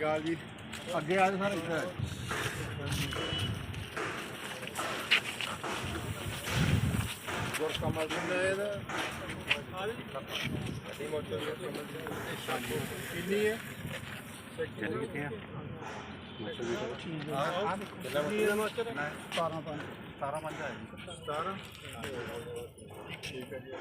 ਗਾਲ ਜੀ। ਅੱਗੇ ਆ ਸਾਰੇ। ਇੱਧਰ ਗੁਰ ਕਮਲ ਸਿੰਘ ਦਾ ਇਹਦਾ। ਕਮਲ ਕਿੰਨੀ ਹੈ? ਚੱਲ ਕਿੱਥੇ ਆ ਹਾਂ ਕਿੰਨਾ ਮੋਟਰ 17 5 17 5 ਹੈ 17 ਠੀਕ ਹੈ ਜੀ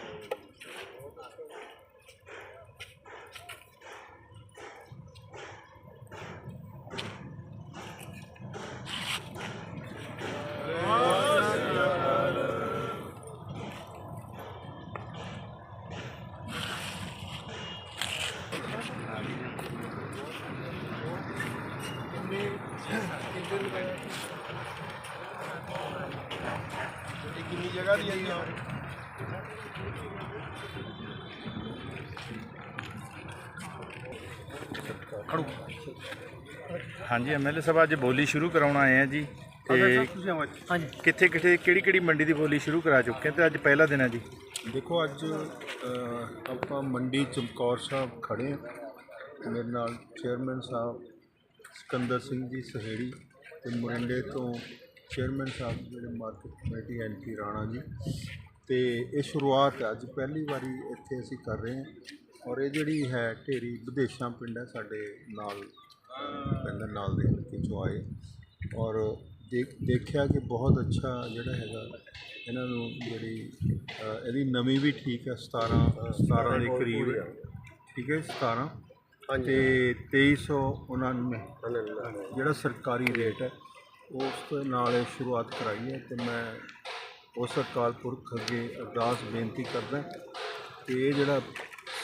ਕਿੰਨੀ ਜਗ੍ਹਾ ਦੀ ਆਈ ਆ ਹਾਂਜੀ ਐਮਐਲਏ ਸਾਹਿਬ ਅੱਜ ਬੋਲੀ ਸ਼ੁਰੂ ਕਰਾਉਣ ਆਏ ਆ ਜੀ ਤੇ ਹਾਂਜੀ। ਕਿੱਥੇ ਕਿੱਥੇ ਕਿਹੜੀ ਕਿਹੜੀ ਮੰਡੀ ਦੀ ਬੋਲੀ ਸ਼ੁਰੂ ਕਰਾ ਚੁੱਕੇ ਆ ਤੇ ਅੱਜ ਪਹਿਲਾ ਦਿਨ ਹੈ ਜੀ? ਦੇਖੋ ਅੱਜ ਆਪਾਂ ਮੰਡੀ ਚਮਕੌਰ ਸਾਹਿਬ ਖੜੇ ਹਾਂ। ਮੇਰੇ ਨਾਲ ਚੇਅਰਮੈਨ ਸਾਹਿਬ ਸਿਕੰਦਰ ਸਿੰਘ ਜੀ ਸਹੇੜੀ ਤੇ ਮੁਰਿੰਡੇ ਤੋਂ ਚੇਅਰਮੈਨ ਸਾਹਿਬ ਜਿਹੜੇ market committee N P Rana ji. ਤੇ ਇਹ ਸ਼ੁਰੂਆਤ ਹੈ, ਅੱਜ ਪਹਿਲੀ ਵਾਰੀ ਇੱਥੇ ਅਸੀਂ ਕਰ ਰਹੇ ਹਾਂ ਔਰ ਇਹ ਜਿਹੜੀ ਹੈ ਢੇਰੀ ਵਿਦੇਸ਼ਾਂ ਪਿੰਡ ਹੈ ਸਾਡੇ ਨਾਲ ਪੈਂਦਾ ਨਾਲ ਦੇ ਹਲਕੇ ਚੋਂ ਆਏ। ਔਰ ਦੇਖ ਦੇਖਿਆ ਕਿ ਬਹੁਤ ਅੱਛਾ ਜਿਹੜਾ ਹੈਗਾ ਇਹਨਾਂ ਨੂੰ ਜਿਹੜੀ ਇਹਦੀ ਨਵੀਂ ਵੀ ਠੀਕ ਹੈ 17 17 ਦੇ ਕਰੀਬ। ਠੀਕ ਹੈ 17 ਤੇ 2399 ਜਿਹੜਾ ਸਰਕਾਰੀ ਰੇਟ ਹੈ ਉਸ ਦੇ ਨਾਲ ਇਹ ਸ਼ੁਰੂਆਤ ਕਰਾਈ ਹੈ ਤੇ ਮੈਂ ਉਸ ਅਕਾਲ ਪੁਰਖ ਅੱਗੇ ਅਰਦਾਸ ਬੇਨਤੀ ਕਰਦਾ ਕਿ ਇਹ ਜਿਹੜਾ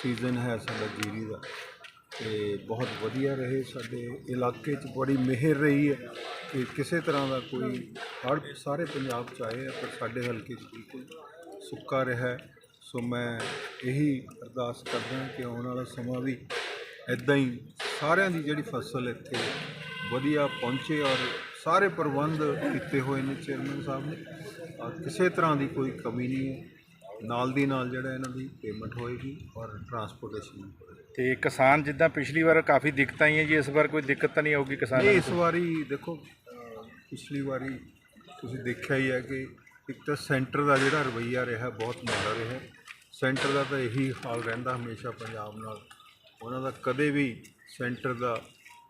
ਸੀਜ਼ਨ ਹੈ ਸਾਡਾ ਜੀਰੀ ਦਾ ਤੇ ਬਹੁਤ ਵਧੀਆ ਰਹੇ ਸਾਡੇ ਇਲਾਕੇ 'ਚ ਬੜੀ ਮਿਹਰ ਰਹੀ ਹੈ ਕਿ ਕਿਸੇ ਤਰ੍ਹਾਂ ਦਾ ਕੋਈ ਹੜ੍ਹ ਸਾਰੇ ਪੰਜਾਬ 'ਚ ਆਏ ਪਰ ਸਾਡੇ ਹਲਕੇ 'ਚ ਬਿਲਕੁਲ ਸੁੱਕਾ ਰਿਹਾ। ਸੋ ਮੈਂ ਇਹੀ ਅਰਦਾਸ ਕਰਦਾ ਕਿ ਆਉਣ ਵਾਲਾ ਸਮਾਂ ਵੀ ਇਦਾਂ ਹੀ ਸਾਰਿਆਂ ਦੀ ਜਿਹੜੀ ਫਸਲ ਇੱਥੇ ਵਧੀਆ ਪਹੁੰਚੇ ਔਰ ਸਾਰੇ ਪ੍ਰਬੰਧ ਕੀਤੇ ਹੋਏ ਨੇ ਚੇਅਰਮੈਨ ਸਾਹਿਬ ਨੇ। ਔਰ ਕਿਸੇ ਤਰ੍ਹਾਂ ਦੀ ਕੋਈ ਕਮੀ ਨਹੀਂ ਹੈ। ਨਾਲ ਦੀ ਨਾਲ ਜਿਹੜਾ ਇਹਨਾਂ ਦੀ ਪੇਮੈਂਟ ਹੋਏਗੀ ਔਰ ਟਰਾਂਸਪੋਰਟੇਸ਼ਨ ਤੇ ਕਿਸਾਨ ਜਿੱਦਾਂ ਪਿਛਲੀ ਵਾਰ ਕਾਫੀ ਦਿੱਕਤਾਂ ਆਈਆਂ ਜੀ ਇਸ ਵਾਰ ਕੋਈ ਦਿੱਕਤ ਤਾਂ ਨਹੀਂ ਆਊਗੀ ਕਿਸਾਨਾਂ ਨੂੰ? ਇਸ ਵਾਰੀ ਦੇਖੋ ਪਿਛਲੀ ਵਾਰੀ ਤੁਸੀਂ ਦੇਖਿਆ ਹੀ ਹੈ ਕਿ ਇੱਕ ਤਾਂ ਸੈਂਟਰ ਦਾ ਜਿਹੜਾ ਰਵੱਈਆ ਰਿਹਾ ਬਹੁਤ ਮਾੜਾ ਰਿਹਾ। ਸੈਂਟਰ ਦਾ ਤਾਂ ਇਹੀ ਹਾਲ ਰਹਿੰਦਾ ਹਮੇਸ਼ਾ ਪੰਜਾਬ ਨਾਲ। ਉਹਨਾਂ ਦਾ ਕਦੇ ਵੀ ਸੈਂਟਰ ਦਾ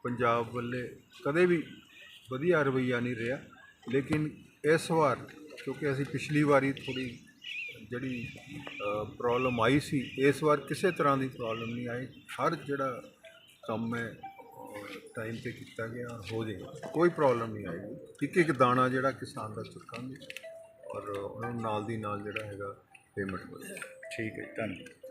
ਪੰਜਾਬ ਵੱਲੇ ਕਦੇ ਵੀ ਵਧੀਆ ਰਵੱਈਆ ਨਹੀਂ ਰਿਹਾ। ਲੇਕਿਨ ਇਸ ਵਾਰ ਕਿਉਂਕਿ ਅਸੀਂ ਪਿਛਲੀ ਵਾਰੀ ਥੋੜੀ ਜਿਹੜੀ ਪ੍ਰੋਬਲਮ ਆਈ ਸੀ, ਇਸ ਵਾਰ ਕਿਸੇ ਤਰ੍ਹਾਂ ਦੀ ਪ੍ਰੋਬਲਮ ਨਹੀਂ ਆਈ। ਹਰ ਜਿਹੜਾ ਕੰਮ ਹੈ ਟਾਈਮ ਤੇ ਕੀਤਾ ਗਿਆ, ਹੋ ਜਾਏਗਾ। ਕੋਈ ਪ੍ਰੋਬਲਮ ਨਹੀਂ ਆਏਗੀ ਇੱਕ ਇੱਕ ਦਾਣਾ ਜਿਹੜਾ ਕਿਸਾਨ ਦਾ ਚੁੱਕਾਂਗੇ ਔਰ ਉਹਨਾਂ ਨੂੰ ਨਾਲ ਦੀ ਨਾਲ ਜਿਹੜਾ ਹੈਗਾ ਪੇਮੈਂਟ ਹੋਏਗੀ ਠੀਕ ਹੈ ਧੰਨਵਾਦ।